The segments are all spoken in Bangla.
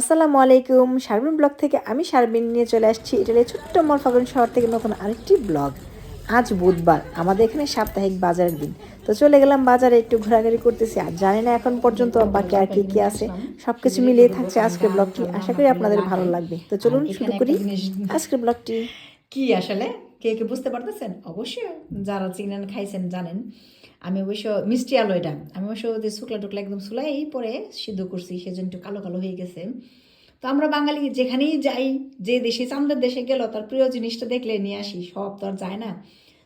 আসসালামু আলাইকুম শারমিন ব্লগ থেকে আমি শারমিন নিয়ে চলে আসছি ইটালির ছোট্ট মরফাগন শহর থেকে নতুন আরেকটি ব্লগ। আজ বুধবার আমাদের এখানে সাপ্তাহিক বাজারের দিন। তো চলে গেলাম বাজারে একটু ঘোরাঘুরি করতেছি। আর জানি না এখন পর্যন্ত বাকি আর কি কি আছে। সবকিছু মিলিয়ে থাকছে আজকের ব্লগটি। আশা করি আপনাদের ভালো লাগবে। তো চলুন শুরু করি আজকের ব্লগটি। কি আসলে? কে কে বুঝতে পারতেছেন? অবশ্যই। যারা চিনেন খাইছেন জানেন। আমি অবশ্য মিষ্টি আলু এটা, আমি অবশ্য যে শুকলা টুকলা একদম শুলাই পরে সিদ্ধ করছি, সেজন্য একটু কালো কালো হয়ে গেছে। তো আমরা বাঙালি যেখানেই যাই, যে দেশে, চান্দের দেশে গেল তার প্রিয় জিনিসটা দেখলে নিয়ে আসি, সব তো আর যায় না।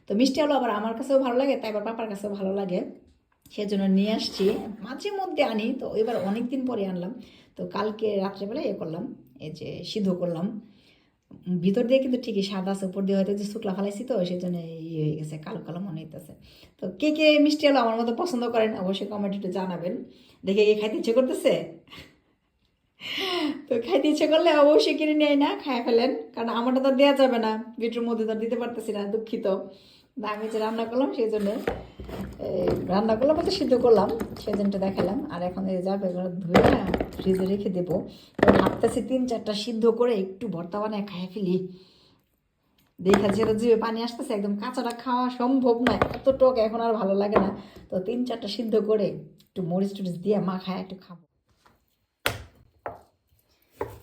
তো মিষ্টি আলু আবার আমার কাছেও ভালো লাগে, তাই আবার পাপার কাছেও ভালো লাগে, সেজন্য নিয়ে আসছি। মাঝে মধ্যে আনি, তো এবার অনেক দিন পরে আনলাম। তো কালকে রাত্রেবেলা এ করলাম, এই যে সিদ্ধ করলাম। ভিতর দিয়ে কিন্তু ঠিকই সাদা আছে, উপর দিয়ে হয়তো যে শুকলা ফালাইছি তো সেই জন্য ইয়ে হয়ে গেছে, কালো কালো মনে হইতেছে। তো কে কে মিষ্টি আলু আমার মতো পছন্দ করেন, অবশ্যই কমেন্ট একটু জানাবেন। দেখে কে খাইতে ইচ্ছে করতেছে? তো খাইতে ইচ্ছে করলে অবশ্যই কিনে নেয় না খায় ফেলেন। কারণ আমারটা তো দেওয়া যাবে না বিটুর মধ্যে তো দিতে পারতেছি না, দুঃখিত। না, আমি যে রান্না করলাম সেই জন্য রান্না করলাম বলতে সিদ্ধ করলাম জন্য দেখালাম। আর এখন এই যাবে ধুয়ে না ফ্রিজে রেখে দেবো ভাবতেছি তিন চারটা সিদ্ধ করে একটু ভর্তা বানায় খাই ফেলি। দেখা যেটা জিভে পানি আসতেছে, একদম কাঁচাটা খাওয়া সম্ভব নয় এত টক এখন আর ভালো লাগে না। তো তিন চারটা সিদ্ধ করে একটু মরিচ টরিচ দিয়ে মা খায় একটু খাব।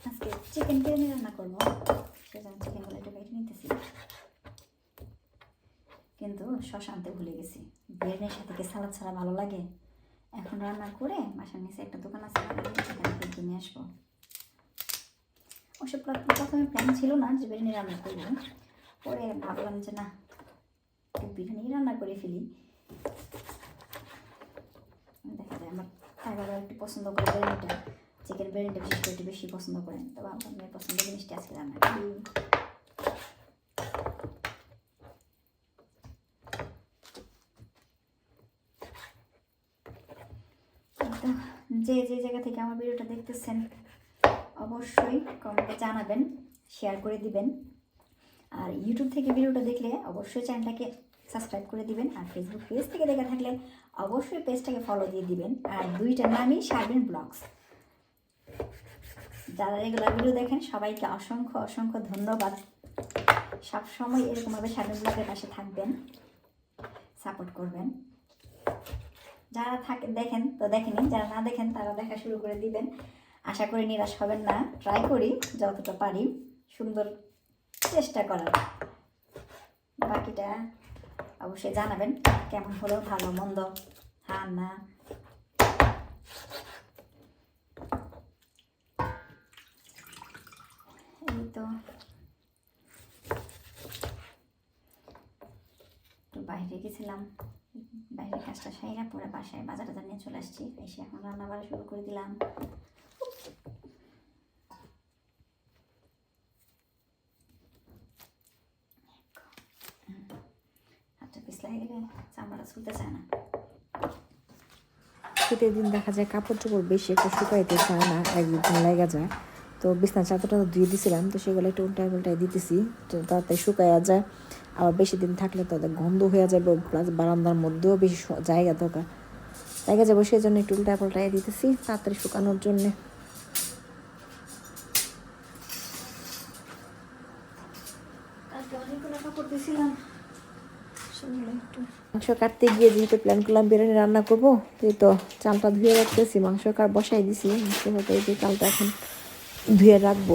আজকে চিকেন বিরিয়ানি রান্না করব? সেজন্য চিকেনগুলো একটু কেটে নিতেছি। কিন্তু শস আনতে ভুলে গেছি। বিরিয়ানির সাথে কি সালাদ ছাড়া ভালো লাগে? এখন রান্না করে বাসার নিচে একটা দোকান আছে থেকে কিনে আসব। ওসব প্রথমে প্ল্যান ছিল না যে বিরিয়ানি রান্না করব। পরে ভাবলাম যে না বিরিয়ানি রান্না করে ফেলি। দেখা যায় আমার একটু পছন্দ করে বিরিয়ানিটা। চিকেন বিরিয়ানিটা বিশেষ করে একটু বেশি পছন্দ করেন তো ভাবলাম পছন্দের জিনিসটা আজকে রান্না করি। যে যে জায়গা থেকে আমার ভিডিওটা দেখতেছেন, অবশ্যই কমেন্টে জানাবেন শেয়ার করে দিবেন। আর ইউটিউব থেকে ভিডিওটা দেখলে অবশ্যই চ্যানেলটাকে সাবস্ক্রাইব করে দিবেন, আর ফেসবুক পেজ থেকে দেখা থাকলে অবশ্যই পেজটাকে ফলো দিয়ে দিবেন। আর দুইটার নামই শারবিন ব্লগস যারা রেগুলার ভিডিও দেখেন, সবাইকে অসংখ্য অসংখ্য ধন্যবাদ। সবসময় এরকমভাবে শারবিন ব্লগের পাশে থাকবেন সাপোর্ট করবেন। যারা থাকে, দেখেন তো দেখেনি, যারা না দেখেন তারা দেখা শুরু করে দিবেন। আশা করি নিরাশ হবেন না। ট্রাই করি, যতটা পারি, সুন্দর চেষ্টা করার। বাকিটা অবশ্যই জানাবেন, কেমন হলো, ভালো, মন্দ? হ্যাঁ না? এই তো। বাইরে গেছিলাম। বাইরে কাজটা সাইরা পরে বাসায় বাজার টাজার নিয়ে চলে আসছি। এসে এখন রান্না বাড়া শুরু করে দিলাম। শীতের দিন দেখা যায় কাপড় চোপড় বেশি একটু শুকাইতে চায় না এক লেগে যায়। তো বিছনা চাদরটা ধুয়ে দিছিলাম, তো সেগুলো একটু উল্টায় উল্টায় দিতেছি, তো তাড়াতাড়ি শুকাইয়া যায়। আবার বেশি দিন থাকলে তো ওদের গন্ধ হয়ে যাবে প্লাস বারান্দার মধ্যেও বেশি জায়গা দরকার। জায়গা যাব সেই জন্য একটু উল্টায় পাল্টায় দিতেছি তাড়াতাড়ি শুকানোর জন্যে। মাংস কাটতে গিয়ে যেহেতু প্ল্যান করলাম বিরিয়ানি রান্না করব তো এই তো চালটা ধুয়ে রাখতেছি মাংস কার বসাই দিছি মাংস এই যে চালটা এখন ধুয়ে রাখব।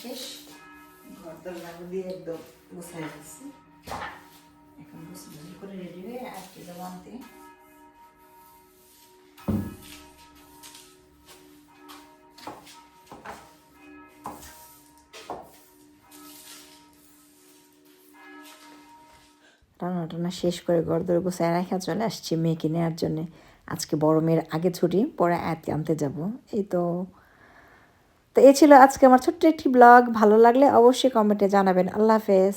শেষ। ঘর দিয়ে একদম এখন করে রেডি হয়ে আজকে যাব আনতে। রান্না শেষ করে গড়দর গোছায় রাখা চলে আসছি মেয়েকে নেওয়ার জন্যে। আজকে বড় মেয়ের আগে ছুটি, পরে আয়াতকে আনতে যাব। এই তো তো এ ছিল আজকে আমার ছোট্ট একটি ব্লগ ভালো লাগলে অবশ্যই কমেন্টে জানাবেন। আল্লাহ হাফেজ।